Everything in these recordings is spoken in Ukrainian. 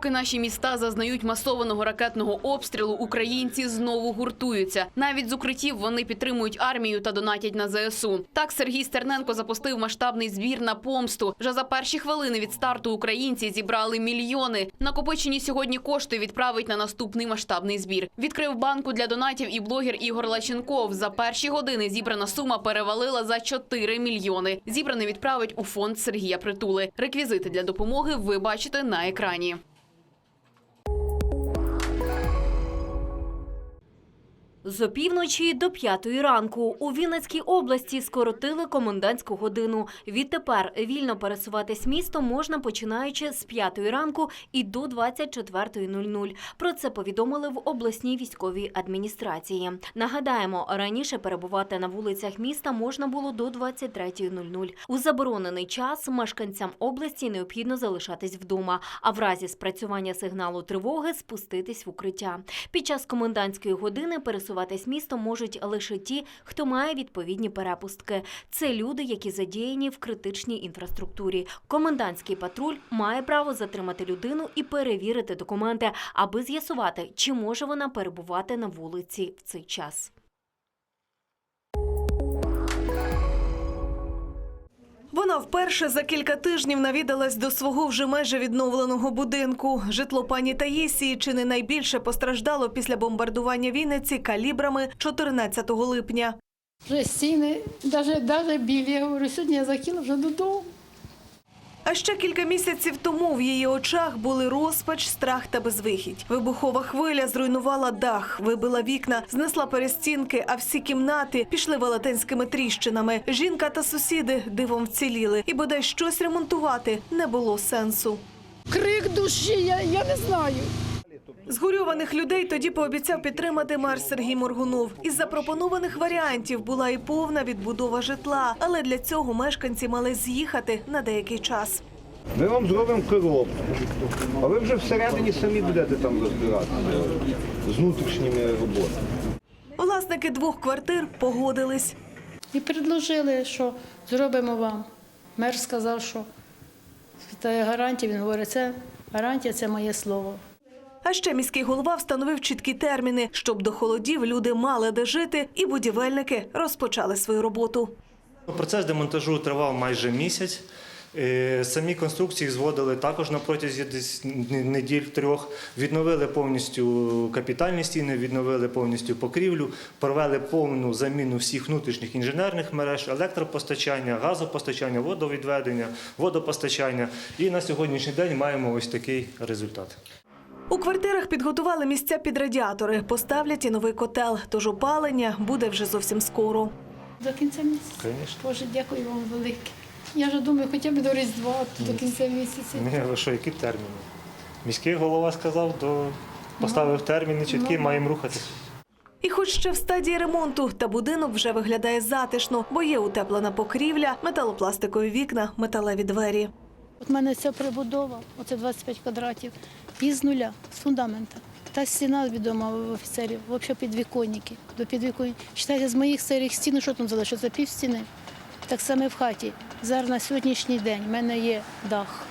Поки наші міста зазнають масованого ракетного обстрілу, українці знову гуртуються. Навіть з укриттів вони підтримують армію та донатять на ЗСУ. Так Сергій Стерненко запустив масштабний збір на помсту. Вже за перші хвилини від старту українці зібрали мільйони. Накопичені сьогодні кошти відправить на наступний масштабний збір. Відкрив банку для донатів і блогер Ігор Лаченков. За перші години зібрана сума перевалила за 4 мільйони. Зібране відправить у фонд Сергія Притули. Реквізити для допомоги ви бачите на екрані. З опівночі до п'ятої ранку у Вінницькій області скоротили комендантську годину. Відтепер вільно пересуватись містом можна починаючи з п'ятої ранку і до 24.00. Про це повідомили в обласній військовій адміністрації. Нагадаємо, раніше перебувати на вулицях міста можна було до 23.00. У заборонений час мешканцям області необхідно залишатись вдома, а в разі спрацювання сигналу тривоги спуститись в укриття. Під час комендантської години пересуватись містом можуть лише ті, хто має відповідні перепустки. Це люди, які задіяні в критичній інфраструктурі. Комендантський патруль має право затримати людину і перевірити документи, аби з'ясувати, чи може вона перебувати на вулиці в цей час. Вона вперше за кілька тижнів навідалась до свого вже майже відновленого будинку. Житло пані Таїсії чи не найбільше постраждало після бомбардування Вінниці калібрами 14 липня. Вже стіни, навіть, білі. Я говорю, сьогодні я закину вже додому. А ще кілька місяців тому в її очах були розпач, страх та безвихідь. Вибухова хвиля зруйнувала дах, вибила вікна, знесла перестінки, а всі кімнати пішли велетенськими тріщинами. Жінка та сусіди дивом вціліли, і бодай щось ремонтувати не було сенсу. Крик душі, я, я не знаю. Згорьованих людей тоді пообіцяв підтримати мер Сергій Моргунов. Із запропонованих варіантів була і повна відбудова житла, але для цього мешканці мали з'їхати на деякий час. Ми вам зробимо коробку, а ви вже всередині самі будете там розбиратися з внутрішніми роботами. Власники двох квартир погодились. І предложили, що зробимо вам. Мер сказав, що це гарантія. Він говорить, це гарантія, це моє слово. А ще міський голова встановив чіткі терміни, щоб до холодів люди мали де жити, і будівельники розпочали свою роботу. Процес демонтажу тривав майже місяць. Е, Самі конструкції зводили також на протязі десь неділь трьох. Відновили повністю капітальні стіни, відновили повністю покрівлю, провели повну заміну всіх внутрішніх інженерних мереж, електропостачання, газопостачання, водовідведення, водопостачання. І на сьогоднішній день маємо ось такий результат. У квартирах підготували місця під радіатори, поставлять і новий котел, тож опалення буде вже зовсім скоро. До кінця місяця. Боже, дякую вам велике. Я вже думаю, хоча б до Різдва, то до кінця місяця. Ні, ви що, які терміни? Міський голова сказав, до... поставив терміни чіткі, маємо рухатися. І хоч ще в стадії ремонту, та будинок вже виглядає затишно, бо є утеплена покрівля, металопластикові вікна, металеві двері. От в мене ця прибудова, оце 25 квадратів, і з нуля, з фундамента. Та стіна відома в офіцерів, взагалі підвіконники. До підвіконь. Читайте, з моїх старих стін, що там залишилося? Пів стіни. Так само в хаті. Зараз на сьогоднішній день в мене є дах,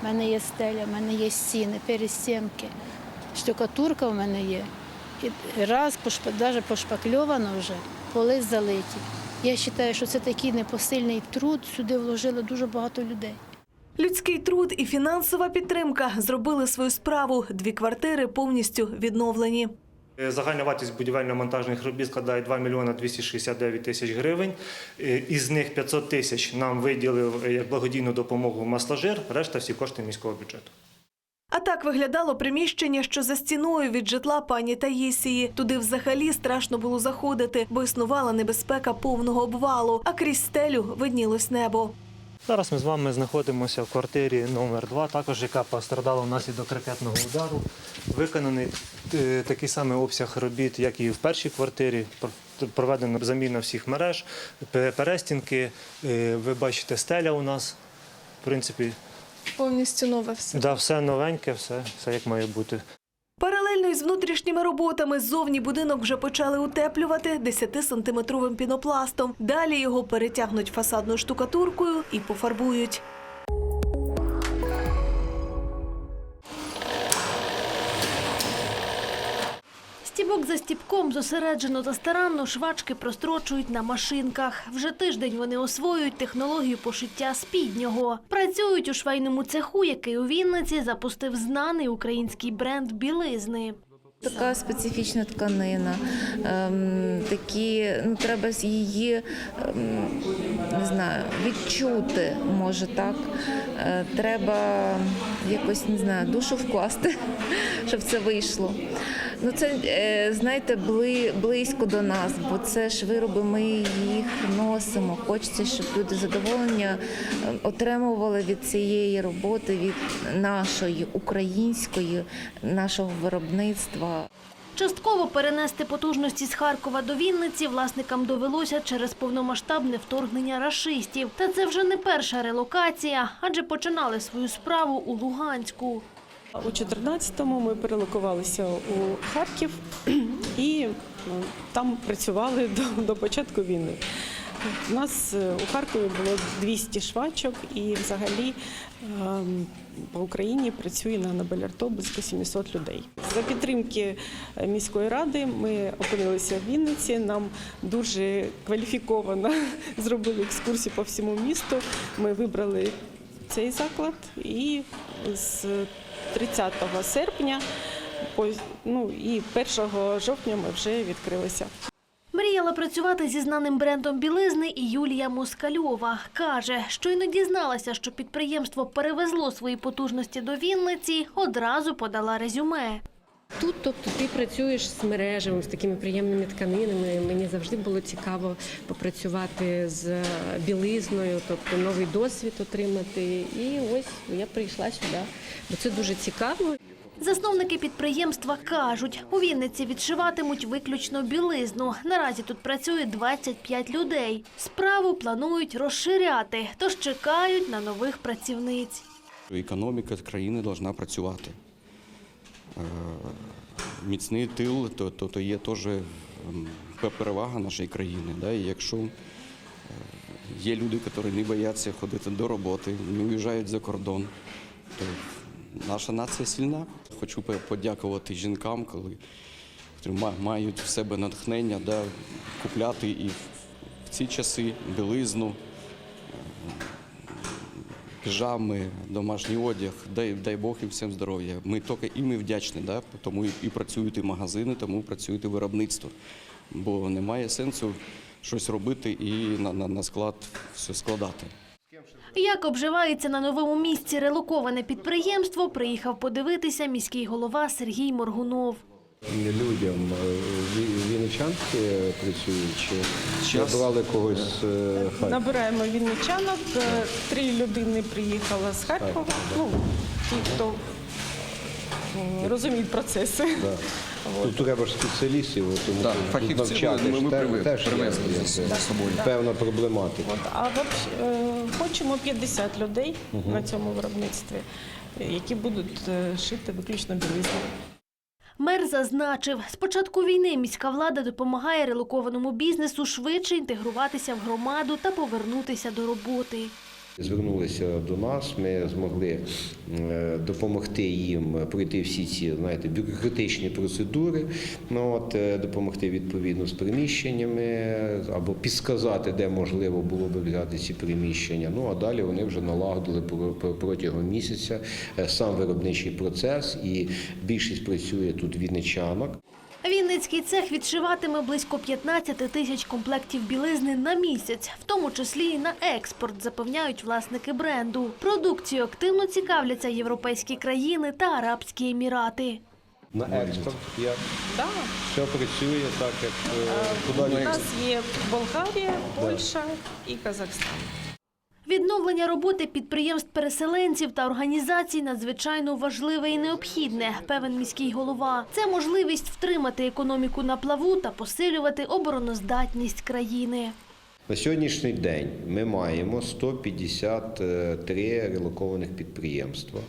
в мене є стеля, в мене є стіни, перестінки, штукатурка в мене є. І раз навіть пошпакльовано вже, поли залиті. Я вважаю, що це такий непосильний труд, сюди вложили дуже багато людей. Людський труд і фінансова підтримка зробили свою справу. Дві квартири повністю відновлені. Е, Загальна вартість будівельно-монтажних робіт складає 2 мільйони 269 тисяч гривень. Е, Із них 500 тисяч нам виділив е, як благодійну допомогу масложир, решта всі кошти міського бюджету. А так виглядало приміщення, що за стіною від житла пані Таїсії. Туди взагалі страшно було заходити, бо існувала небезпека повного обвалу, а крізь стелю виднілось небо. Зараз ми з вами знаходимося в квартирі номер 2 також яка пострадала внаслідок ракетного удару. Виконаний е, такий самий обсяг робіт, як і в першій квартирі. Пр- Проведена заміна всіх мереж, перестінки. Е, Ви бачите, стеля у нас. В принципі, Повністю нове все. да, все новеньке, все, все як має бути. Паралельно із внутрішніми роботами ззовні будинок вже почали утеплювати 10-сантиметровим пінопластом. Далі його перетягнуть фасадною штукатуркою і пофарбують. Стібок за стібком зосереджено та старанно швачки прострочують на машинках. Вже тиждень вони освоюють технологію пошиття спіднього. Працюють у швейному цеху, який у Вінниці запустив знаний український бренд білизни. Така специфічна тканина, ем, такі, ну треба її ем, не знаю, відчути, може так. Е, треба якось не знаю, душу вкласти, щоб це вийшло. Ну це е, знаєте, бли, близько до нас, бо це ж вироби, ми їх носимо. Хочеться, щоб люди задоволення е, отримували від цієї роботи, від нашої української, нашого виробництва. Частково перенести потужності з Харкова до Вінниці власникам довелося через повномасштабне вторгнення рашистів. Та це вже не перша релокація, адже починали свою справу у Луганську. У 14-му ми перелокувалися у Харків і ну, там працювали до, до початку війни. У нас е, у Харкові було 200 швачок і взагалі ем, по Україні працює на Нобелярто близько 700 людей. За підтримки міської ради ми опинилися в Вінниці. Нам дуже кваліфіковано зробили екскурсію по всьому місту. Ми вибрали цей заклад і з 30 серпня ну, і 1 жовтня ми вже відкрилися. Мріяла працювати зі знаним брендом білизни і Юлія Москальова. Каже, щойно дізналася, що підприємство перевезло свої потужності до Вінниці, одразу подала резюме. Тут, тобто, ти працюєш з мережами, з такими приємними тканинами. Мені завжди було цікаво попрацювати з білизною, тобто новий досвід отримати. І ось я прийшла сюди, бо це дуже цікаво. Засновники підприємства кажуть, у Вінниці відшиватимуть виключно білизну. Наразі тут працює 25 людей. Справу планують розширяти, тож чекають на нових працівниць. Економіка країни повинна працювати. Е, Міцний тил то, то, то є теж ем, перевага нашої країни. Да? Якщо е, є люди, які не бояться ходити до роботи, не уїжджають за кордон, то наша нація сильна. Хочу подякувати жінкам, коли мають в себе натхнення да, купляти і в ці часи білизну піжами, домашній одяг. Дай, дай Бог їм всім здоров'я. Ми тільки і ми вдячні, да? тому і, і працюють і магазини, тому працюють і виробництво. Бо немає сенсу щось робити і на, на, на склад все складати. Як обживається на новому місці релоковане підприємство, приїхав подивитися міський голова Сергій Моргунов. Людям вінничанки працюють чи брали когось з е, Харкова? Набираємо вінничанок. Е, Три людини приїхала з Харкова. Ну, ті, хто розуміють процеси. Да. Тут треба ж спеціалістів, тому Да, що фахівці навчати ми- ми те- привез- теж є, привезли якби, з собою. певна проблематика. А вообще, е, хочемо 50 людей на цьому виробництві, е, які будуть е, шити виключно білизну. Мер зазначив, з початку війни міська влада допомагає релокованому бізнесу швидше інтегруватися в громаду та повернутися до роботи. Звернулися до нас, ми змогли е, допомогти їм пройти всі ці знаєте, бюрократичні процедури, ну, от, е, допомогти відповідно з приміщеннями або підсказати, де можливо було би взяти ці приміщення. Ну а далі вони вже налагодили про- про- протягом місяця е, сам виробничий процес, і більшість працює тут вінничанок. Вінницький цех відшиватиме близько 15 тисяч комплектів білизни на місяць, в тому числі і на експорт, запевняють власники бренду. Продукцією активно цікавляться європейські країни та Арабські Емірати. На експорт як Да. все працює так, як е, У нас є Болгарія, Польща і Казахстан. Відновлення роботи підприємств-переселенців та організацій надзвичайно важливе і необхідне, певен міський голова. Це можливість втримати економіку на плаву та посилювати обороноздатність країни. На сьогоднішній день ми маємо 153 релокованих підприємства,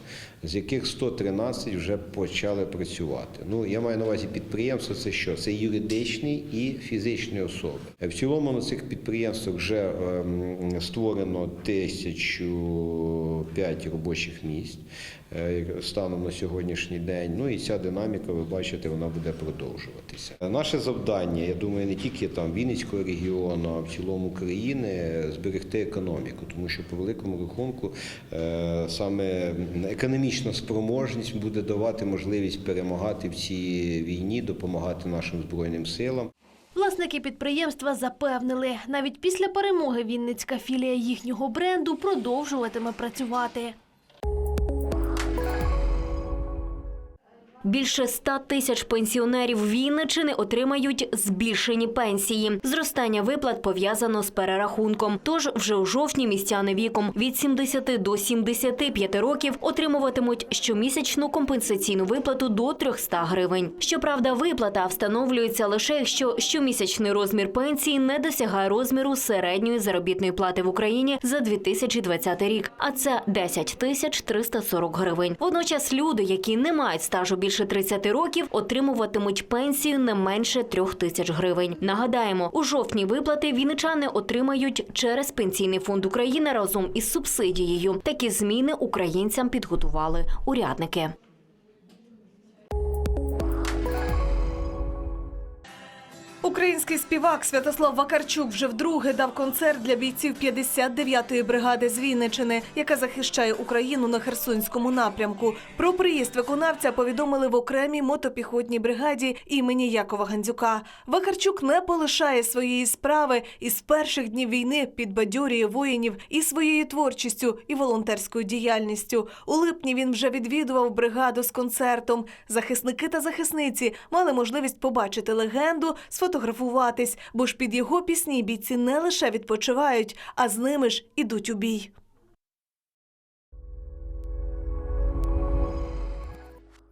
з яких 113 вже почали працювати. Ну я маю на увазі підприємства. Це що? Це юридичні і фізичні особи. В цілому на цих підприємствах вже ем, створено 1005 робочих місць е, станом на сьогоднішній день. Ну і ця динаміка, ви бачите, вона буде продовжуватися. Наше завдання, я думаю, не тільки там Вінницького регіону, а в цілому країни зберегти економіку, тому що по великому рахунку е, саме економічна спроможність буде давати можливість перемагати в цій війні, допомагати нашим збройним силам. Власники підприємства запевнили, навіть після перемоги Вінницька філія їхнього бренду продовжуватиме працювати. Більше 100 тисяч пенсіонерів Вінничини отримають збільшені пенсії. Зростання виплат пов'язано з перерахунком. Тож вже у жовтні містяни віком від 70 до 75 років отримуватимуть щомісячну компенсаційну виплату до 300 гривень. Щоправда, виплата встановлюється лише якщо щомісячний розмір пенсії не досягає розміру середньої заробітної плати в Україні за 2020 рік, а це 10 тисяч 340 гривень. Водночас люди, які не мають стажу більше 30 років, отримуватимуть пенсію не менше 3 тисяч гривень. Нагадаємо, у жовтні виплати віничани отримають через пенсійний фонд України разом із субсидією. Такі зміни українцям підготували урядники. Український співак Святослав Вакарчук вже вдруге дав концерт для бійців 59-ї бригади з Вінничини, яка захищає Україну на Херсонському напрямку. Про приїзд виконавця повідомили в окремій мотопіхотній бригаді імені Якова Гандзюка. Вакарчук не полишає своєї справи і з перших днів війни підбадьорює воїнів і своєю творчістю, і волонтерською діяльністю. У липні він вже відвідував бригаду з концертом. Захисники та захисниці мали можливість побачити легенду, сфотографуватись, бо ж під його пісні бійці не лише відпочивають, а з ними ж ідуть у бій.